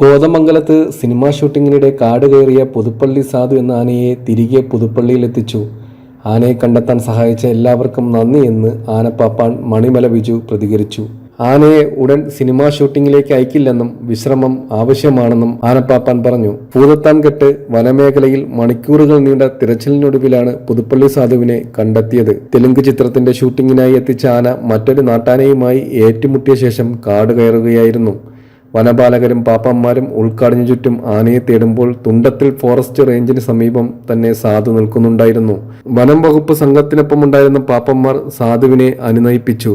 കോതമംഗലത്ത് സിനിമാ ഷൂട്ടിങ്ങിനിടെ കാട് കയറിയ പുതുപ്പള്ളി സാധു എന്ന ആനയെ തിരികെ പുതുപ്പള്ളിയിലെത്തിച്ചു. ആനയെ കണ്ടെത്താൻ സഹായിച്ച എല്ലാവർക്കും നന്ദി എന്ന് ആനപ്പാപ്പാൻ മണിമല ബിജു പ്രതികരിച്ചു. ആനയെ ഉടൻ സിനിമാ ഷൂട്ടിങ്ങിലേക്ക് അയക്കില്ലെന്നും വിശ്രമം ആവശ്യമാണെന്നും ആനപ്പാപ്പാൻ പറഞ്ഞു. പൂതത്താൻകെട്ട് വനമേഖലയിൽ മണിക്കൂറുകൾ നീണ്ട തിരച്ചിലിനൊടുവിലാണ് പുതുപ്പള്ളി സാധുവിനെ കണ്ടെത്തിയത്. തെലുങ്ക് ചിത്രത്തിന്റെ ഷൂട്ടിങ്ങിനായി എത്തിച്ച ആന മറ്റൊരു നാട്ടാനയുമായി ഏറ്റുമുട്ടിയ ശേഷം കാട് കയറുകയായിരുന്നു. വനപാലകരും പാപ്പന്മാരും ഉൾക്കാടിനു ചുറ്റും ആനയെ തേടുമ്പോൾ തുണ്ടത്തിൽ ഫോറസ്റ്റ് റേഞ്ചിന് സമീപം തന്നെ സാധു നിൽക്കുന്നുണ്ടായിരുന്നു. വനം വകുപ്പ് സംഘത്തിനൊപ്പമുണ്ടായിരുന്ന പാപ്പന്മാർ സാധുവിനെ അനുനയിപ്പിച്ചു.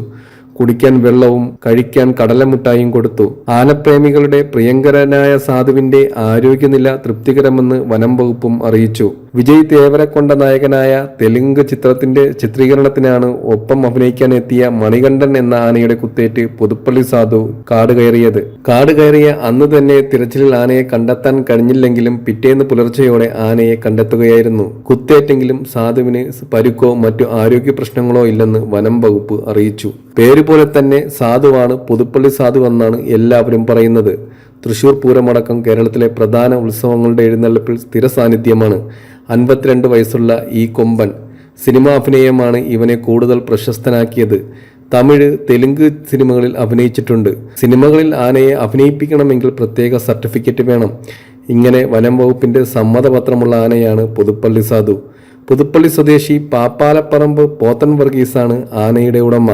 കുടിക്കാൻ വെള്ളവും കഴിക്കാൻ കടലമുട്ടായും കൊടുത്തു. ആനപ്രേമികളുടെ പ്രിയങ്കരനായ സാധുവിന്റെ ആരോഗ്യനില തൃപ്തികരമെന്ന് വനം വകുപ്പും അറിയിച്ചു. വിജയ് തേവരക്കൊണ്ട നായകനായ തെലുങ്ക് ചിത്രത്തിന്റെ ചിത്രീകരണത്തിനാണ് ഒപ്പം അഭിനയിക്കാൻ എത്തിയ മണികണ്ഠൻ എന്ന ആനയുടെ കുത്തേറ്റ് പുതുപ്പള്ളി സാധു കാട് കയറിയത്. കാട് കയറിയ അന്ന് തന്നെ തിരച്ചിലിൽ ആനയെ കണ്ടെത്താൻ കഴിഞ്ഞില്ലെങ്കിലും പിറ്റേന്ന് പുലർച്ചെയോടെ ആനയെ കണ്ടെത്തുകയായിരുന്നു. കുത്തേറ്റെങ്കിലും സാധുവിന് പരുക്കോ മറ്റു ആരോഗ്യ പ്രശ്നങ്ങളോ ഇല്ലെന്ന് വനം വകുപ്പ് അറിയിച്ചു. പേരുപോലെ തന്നെ സാധുവാണ് പുതുപ്പള്ളി സാധു എന്നാണ് എല്ലാവരും പറയുന്നത്. തൃശൂർ പൂരമടക്കം കേരളത്തിലെ പ്രധാന ഉത്സവങ്ങളുടെ എഴുന്നള്ളിപ്പിൽ സ്ഥിര സാന്നിധ്യമാണ് അൻപത്തിരണ്ട് വയസ്സുള്ള ഈ കൊമ്പൻ സിനിമാ അഭിനയമാണ് ഇവനെ കൂടുതൽ പ്രശസ്തനാക്കിയത്. തമിഴ് തെലുങ്ക് സിനിമകളിൽ അഭിനയിച്ചിട്ടുണ്ട്. സിനിമകളിൽ ആനയെ അഭിനയിപ്പിക്കണമെങ്കിൽ പ്രത്യേക സർട്ടിഫിക്കറ്റ് വേണം. ഇങ്ങനെ വനം വകുപ്പിന്റെ സമ്മതപത്രമുള്ള ആനയാണ് പുതുപ്പള്ളി സാധു. പുതുപ്പള്ളി സ്വദേശി പാപ്പാലപ്പറമ്പ് പോത്തൻ വർഗീസാണ് ആനയുടെ ഉടമ.